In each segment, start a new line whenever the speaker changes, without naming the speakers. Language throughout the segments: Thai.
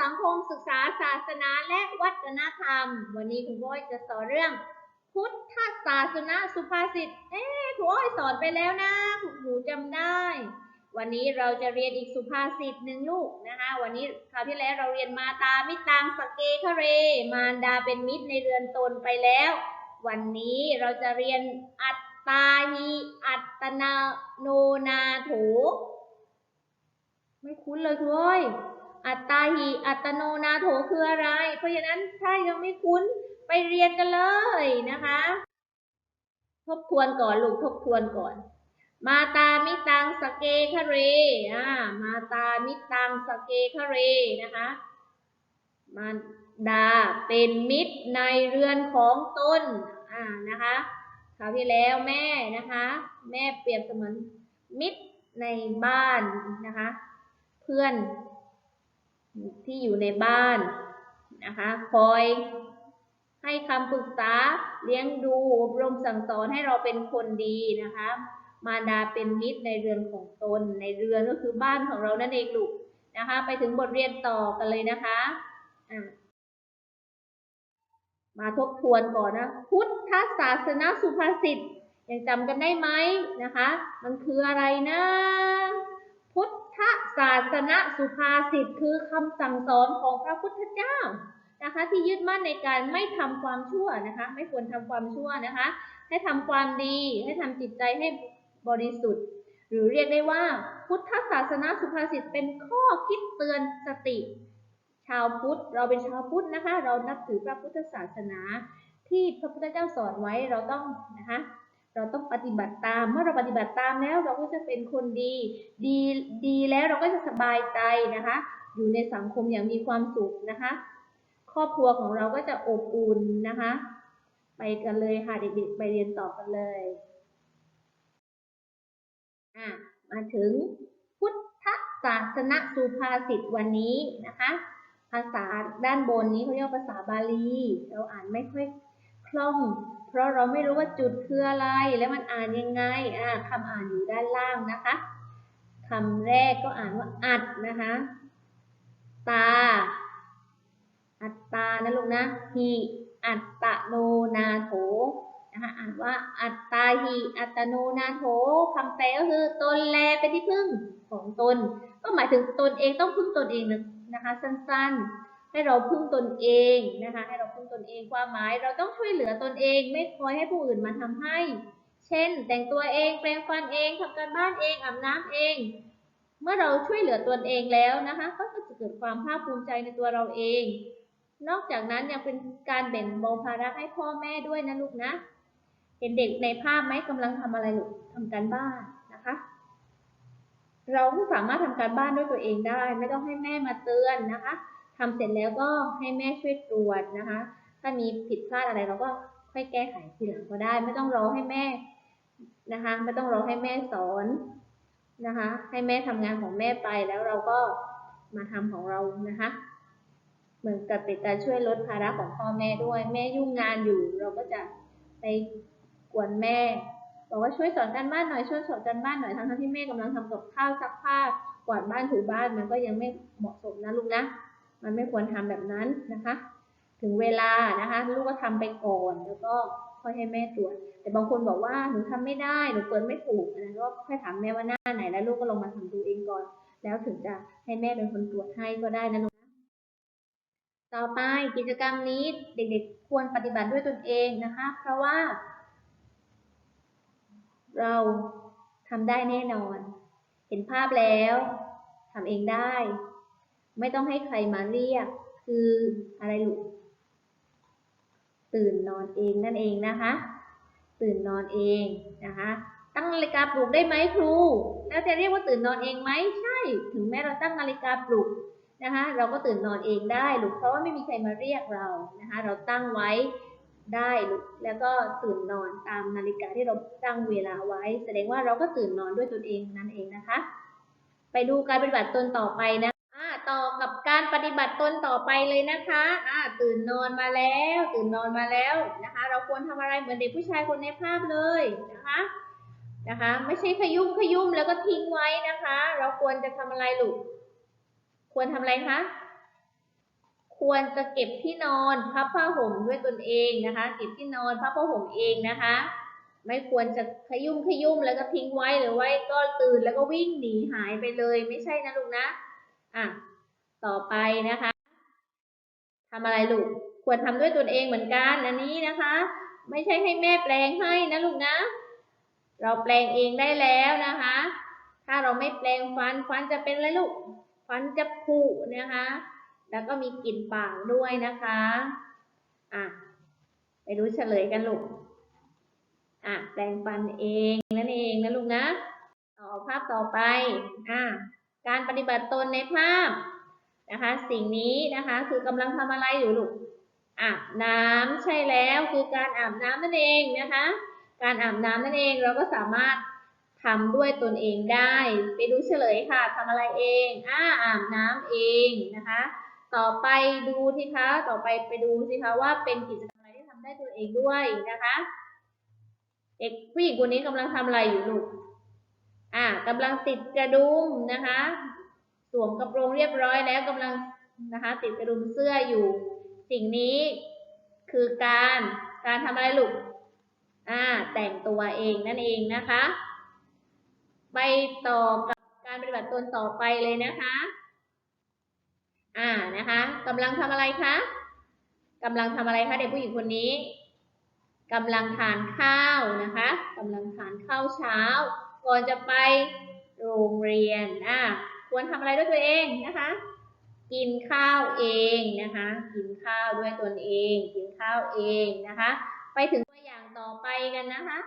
สังคมศึกษาศาสนาและวัฒนธรรม วันนี้ครูอ้อยจะสอนเรื่อง พุทธศาสนาสุภาษิต เอ๊ครูอ้อยสอนไปแล้วนะครูหนูจำได้ วันนี้เราจะเรียนอีกสุภาษิตหนึ่งลูกนะคะ วันนี้คราวที่แล้วเราเรียนมาตามิตังสเกคะเร มารดาเป็นมิตรในเรือนตนไปแล้ว วันนี้เราจะเรียนอัตตาหิอัตตนาโนนาโถไม่คุ้นเลยคุณอ้อย อัตตาหิอัตโนนาโถคืออะไร เพราะฉะนั้นถ้ายังไม่คุ้นไปเรียนกันเลยนะคะ ทบทวนก่อนลูกทบทวนก่อน มาตามิตังสเกคะเรอ่ามาตามิตังสเกคะเรนะคะ มาดาเป็นมิตรในเรือนของตนอ่านะคะคราวที่แล้วแม่นะคะ แม่เปรียบเสมือนมิตรในบ้านนะคะ เพื่อน ที่อยู่ในบ้านนะคะ คอยให้คำปรึกษาเลี้ยงดูอบรมสั่งสอนให้เราเป็นคนดีนะคะ มารดาเป็นมิตรในเรือนของตน ในเรือนก็คือบ้านของเรานั่นเองลูกนะคะ ไปถึงบทเรียนต่อกันเลยนะคะะมาทบทวนก่อนนะ พุทธศาสนาสุภาษิตยังจำกันได้ไหมนะคะ มันคืออะไรนะ พุทธศาสนาสุภาษิตคือคำสั่งสอนของพระพุทธเจ้านะคะที่ยึดมั่นในการไม่ทำความชั่วนะคะ ไม่ควรทำความชั่วนะคะ ให้ทำความดี ให้ทำจิตใจให้บริสุทธิ์ หรือเรียกได้ว่า พุทธศาสนาสุภาษิตเป็นข้อคิดเตือนสติ ชาวพุทธ เราเป็นชาวพุทธนะคะ เรานับถือพระพุทธศาสนา ที่พระพุทธเจ้าสอนไว้เราต้องนะคะ เราต้องปฏิบัติตาม เมื่อเราปฏิบัติตามแล้วเราก็จะเป็นคนดี ดีดีแล้วเราก็จะสบายใจนะคะ อยู่ในสังคมอย่างมีความสุขนะคะ ครอบครัวของเราก็จะอบอุ่นนะคะ ไปกันเลยค่ะเด็กๆไปเรียนต่อกันเลยอะมาถึงพุทธศาสนสุภาษิตวันนี้นะคะ ภาษาด้านบนนี้เขาเรียกภาษาบาลี เราอ่านไม่ค่อยคล่อง เพราะเราไม่รู้ว่าจุดคืออะไร แล้วมันอ่านยังไงอ่าคำอ่านอยู่ด้านล่างนะคะคำแรกก็อ่านว่าอัดนะคะ ตา อัตตานะลูกนะหิอัตตโนนาโถนะคะอ่านว่าอัตตาหิอัตโนนาโถคำแปลก็คือตนแลเป็นที่พึ่งของตน ก็หมายถึงตนเองต้องพึ่งตนเองนะคะ สั้นๆ ให้เราพึ่งตนเองนะคะให้เราพึ่งตนเองความหมาย เราต้องช่วยเหลือตนเอง ไม่คอยให้ผู้อื่นมาทำให้ เช่น แต่งตัวเองแปรงฟันเองทำการบ้านเองอาบน้ำเอง เมื่อเราช่วยเหลือตนเองแล้วนะคะ ก็จะเกิดความภาคภูมิใจในตัวเราเอง นอกจากนั้นยังเป็นการแบ่งเบาภาระให้พ่อแม่ด้วยนะลูกนะเห็นเด็กในภาพไหมกำลังทำอะไรลูกทำการบ้านนะคะเราก็สามารถทำการบ้านด้วยตัวเองได้ ไม่ต้องให้แม่มาเตือนนะคะ ทำเสร็จแล้วก็ให้แม่ช่วยตรวจนะคะ ถ้ามีผิดพลาดอะไรเราก็ค่อยแก้ไขทีหลังก็ได้ ไม่ต้องรอให้แม่นะคะ ไม่ต้องรอให้แม่สอนนะคะ ให้แม่ทำงานของแม่ไปแล้วเราก็มาทำของเรานะคะ เหมือนกับเป็นการช่วยลดภาระของพ่อแม่ด้วย แม่ยุ่งงานอยู่ เราก็จะไปกวนแม่บอกว่าช่วยสอนการบ้านหน่อยช่วยสอนการบ้านหน่อยทั้งที่แม่กำลังทำกับข้าวซักผ้ากวาดบ้านถูบ้านมันก็ยังไม่เหมาะสมนะลูกนะ มันไม่ควรทำแบบนั้นนะคะ ถึงเวลานะคะลูกก็ทำไปก่อนแล้วก็ค่อยให้แม่ตรวจ แต่บางคนบอกว่าหนูทำไม่ได้หนูเปิดไม่ถูกอันนั้นก็ค่อยถามแม่ว่าหน้าไหนแล้วลูกก็ลงมาทำดูเองก่อน แล้วถึงจะให้แม่เป็นคนตรวจให้ก็ได้นะลูกนะต่อไปกิจกรรมนี้เด็กๆ ควรปฏิบัติด้วยตนเองนะคะ เพราะว่า เราทำได้แน่นอน เห็นภาพแล้วทำเองได้ ไม่ต้องให้ใครมาเรียก คืออะไรลูก ตื่นนอนเองนั่นเองนะคะ ตื่นนอนเองนะคะ ตั้งนาฬิกาปลุกได้ไหมครู แล้วจะเรียกว่าตื่นนอนเองไหมใช่ ถึงแม้เราตั้งนาฬิกาปลุกนะคะ เราก็ตื่นนอนเองได้ลูก เพราะว่าไม่มีใครมาเรียกเรา นะคะ เราตั้งไว้ได้ลูก แล้วก็ตื่นนอนตามนาฬิกาที่เราตั้งเวลาไว้ แสดงว่าเราก็ตื่นนอนด้วยตนเองนั่นเองนะคะ ไปดูการปฏิบัติตนต่อไปนะ ต่อกับการปฏิบัติตนต่อไปเลยนะคะอ่าตื่นนอนมาแล้ว ตื่นนอนมาแล้วนะคะ เราควรทำอะไรเหมือนเด็กผู้ชายคนในภาพเลยนะคะนะคะ ไม่ใช่ขยุ่มขยุ่มแล้วก็ทิ้งไว้นะคะ เราควรจะทำอะไรลูกควรทำอะไรคะควรจะเก็บที่นอนพับผ้าห่มด้วยตนเองนะคะ เก็บที่นอนพับผ้าห่มเองนะคะ ไม่ควรจะขยุ่มขยุ่มแล้วก็ทิ้งไว้หรือไว้ก็ตื่นแล้วก็วิ่งหนีหายไปเลยไม่ใช่นะลูกนะอะ ต่อไปนะคะทำอะไรลูก ควรทำด้วยตนเองเหมือนกัน อันนี้นะคะ ไม่ใช่ให้แม่แปลงให้นะลูกนะ เราแปลงเองได้แล้วนะคะ ถ้าเราไม่แปลงฟัน ฟันจะเป็นอะไรลูก ฟันจะผุนะคะ แล้วก็มีกลิ่นปากด้วยนะคะ อะ ไปดูเฉลยกันลูก อะ แปลงฟันเองนั่นเองนะลูกนะ ต่อภาพต่อไป อะ การปฏิบัติตนในภาพ นะคะ สิ่งนี้นะคะคือกำลังทำอะไรอยู่ลูกอาบน้ำใช่แล้วคือการอาบน้ำนั่นเองนะคะ การอาบน้ำนั่นเองเราก็สามารถทำด้วยตนเองได้ ไปดูเฉลยค่ะทำอะไรเองอ่าอาบน้ำเองนะคะ ต่อไปดูสิคะต่อไปไปดูสิคะว่าเป็นกิจกรรมอะไรที่ทำได้ตัวเองด้วยนะคะเด็กผู้หญิงคนนี้กำลังทำอะไรอยู่ลูกอ่ากำลังติดกระดุมนะคะ สวมกระโปรงเรียบร้อยแล้วกำลังนะคะติดกระดุมเสื้ออยู่ สิ่งนี้คือการการทำอะไรลูกอ่าแต่งตัวเองนั่นเองนะคะ ไปต่อกับการปฏิบัติตนต่อไปเลยนะคะอ่านะคะกำลังทำอะไรคะกำลังทำอะไรคะเด็กผู้หญิงคนนี้กำลังทานข้าวนะคะกำลังทานข้าวเช้า ก่อนจะไปโรงเรียนอ่า ควรทำอะไรด้วยตัวเองนะคะ กินข้าวเองนะคะ กินข้าวด้วยตนเอง กินข้าวเองนะคะ ไปถึงตัวอย่างต่อไปกันนะคะ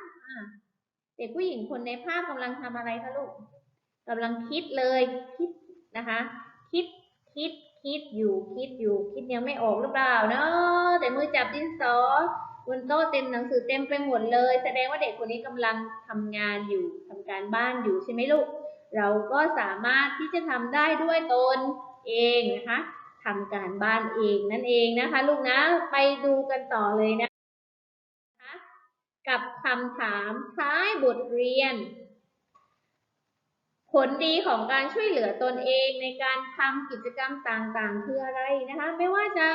เด็กผู้หญิงคนในภาพกำลังทำอะไรคะลูกกำลังคิดเลยคิดนะคะ คิดคิดคิดอยู่คิดอยู่คิดยังไม่ออกหรือเปล่าเนาะแต่มือจับดินสอบนโต๊ะเต็มหนังสือเต็มไปหมดเลย แสดงว่าเด็กคนนี้กำลังทำงานอยู่ทำการบ้านอยู่ใช่ไหมลูก เราก็สามารถที่จะทำได้ด้วยตนเองนะคะทำการบ้านเองนั่นเองนะคะ ลูกนะไปดูกันต่อเลยนะคะ กับคำถามท้ายบทเรียน ผลดีของการช่วยเหลือตนเองในการทำกิจกรรมต่างๆ คืออะไรนะคะ ไม่ว่าจะ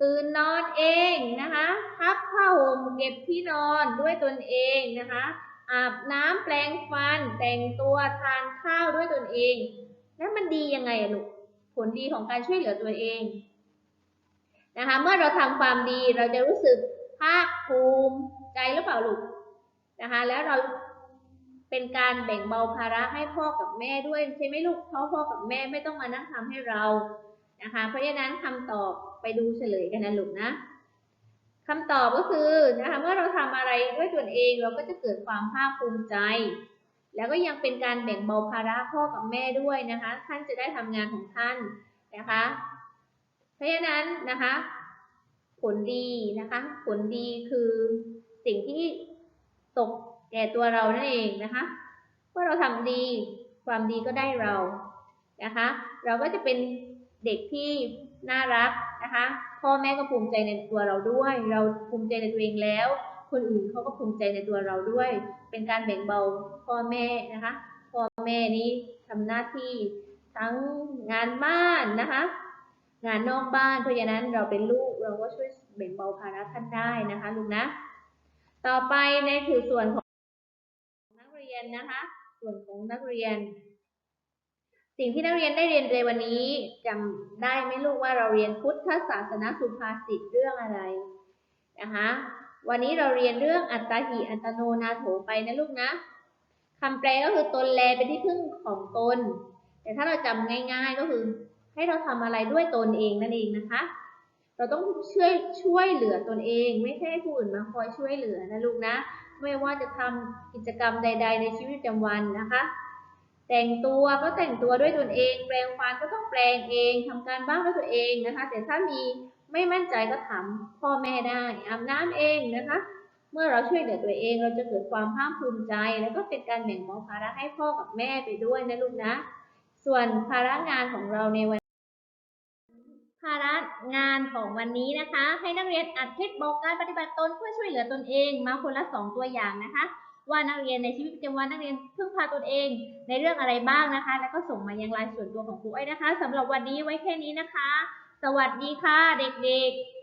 ตื่นนอนเองนะคะพับผ้าห่มเก็บที่นอนด้วยตนเองนะคะ อาบน้ำแปรงฟัน แต่งตัวทานข้าวด้วยตนเอง แล้วมันดียังไงลูกผลดีของการช่วยเหลือตัวเองนะคะเมื่อเราทำความดีเราจะรู้สึกภาคภูมิใจหรือเปล่าลูกนะคะแล้วเราเป็นการแบ่งเบาภาระให้พ่อกับแม่ด้วยใช่ไหมลูกเพราะพ่อกับแม่ไม่ต้องมานั่งทำให้เรานะคะเพราะฉะนั้นคำตอบไปดูเฉลยกันนะลูกนะ คำตอบก็คือนะคะเมื่อเราทำอะไรด้วยตนเองเราก็จะเกิดความภาคภูมิใจ แล้วก็ยังเป็นการแบ่งเบาภาระพ่อกับแม่ด้วยนะคะ ท่านจะได้ทำงานของท่านนะคะ เพราะฉะนั้นนะคะ ผลดีนะคะ ผลดีคือสิ่งที่ตกแก่ตัวเรานั่นเองนะคะเมื่อเราทำดีความดีก็ได้เรานะคะ เราก็จะเป็นเด็กที่น่ารักนะคะ พ่อแม่ก็ภูมิใจในตัวเราด้วย เราภูมิใจในตัวเองแล้ว คนอื่นเขาก็ภูมิใจในตัวเราด้วย เป็นการแบ่งเบาพ่อแม่นะคะพ่อแม่นี้ทำหน้าที่ทั้งงานบ้านนะคะ งานนอกบ้านเพราะฉะนั้นเราเป็นลูกเราก็ช่วยแบ่งเบาภาระท่านได้นะคะลูกนะ ต่อไปในถือส่วนของนักเรียนนะคะ ส่วนของนักเรียน สิ่งที่นักเรียนได้เรียนในวันนี้จำได้ไหมลูกว่าเราเรียนพุทธศาสนสุภาษิตเรื่องอะไรนะคะวันนี้เราเรียนเรื่องอัตตาหิอัตโนนาโถไปนะลูกนะคำแปลก็คือตนแลเป็นที่พึ่งของตน แต่ถ้าเราจำง่ายๆก็คือให้เราทำอะไรด้วยตนเองนั่นเองนะคะ เราต้องช่วยช่วยเหลือตนเอง ไม่ใช่ให้ผู้อื่นมาคอยช่วยเหลือนะลูกนะ ไม่ว่าจะทำกิจกรรมใด ๆ ในชีวิตประจำวันนะคะ แต่งตัวก็แต่งตัวด้วยตนเอง แปลงฟันก็ต้องแปลงเองทำการบ้านด้วยตัวเองนะคะ แต่ถ้ามีไม่มั่นใจก็ถามพ่อแม่ได้อาบน้ำเองนะคะ เมื่อเราช่วยเหลือตัวเองเราจะเกิดความภาคภูมิใจ แล้วก็เป็นการแบ่งเบาภาระให้พ่อกับแม่ไปด้วยนะลูกนะ ส่วนภาระงานของเราในวัน ภาระงานของวันนี้นะคะ ให้นักเรียนอัดคลิปบอกการปฏิบัติตนเพื่อช่วยเหลือตนเองมาคนละสองตัวอย่างนะคะ ว่านักเรียนในชีวิตประจำวันนักเรียนพึ่งพาตนเองในเรื่องอะไรบ้างนะคะ แล้วก็ส่งมายังไลน์ส่วนตัวของครูอ้อยนะคะสำหรับวันนี้ไว้แค่นี้นะคะ สวัสดีค่ะเด็กๆ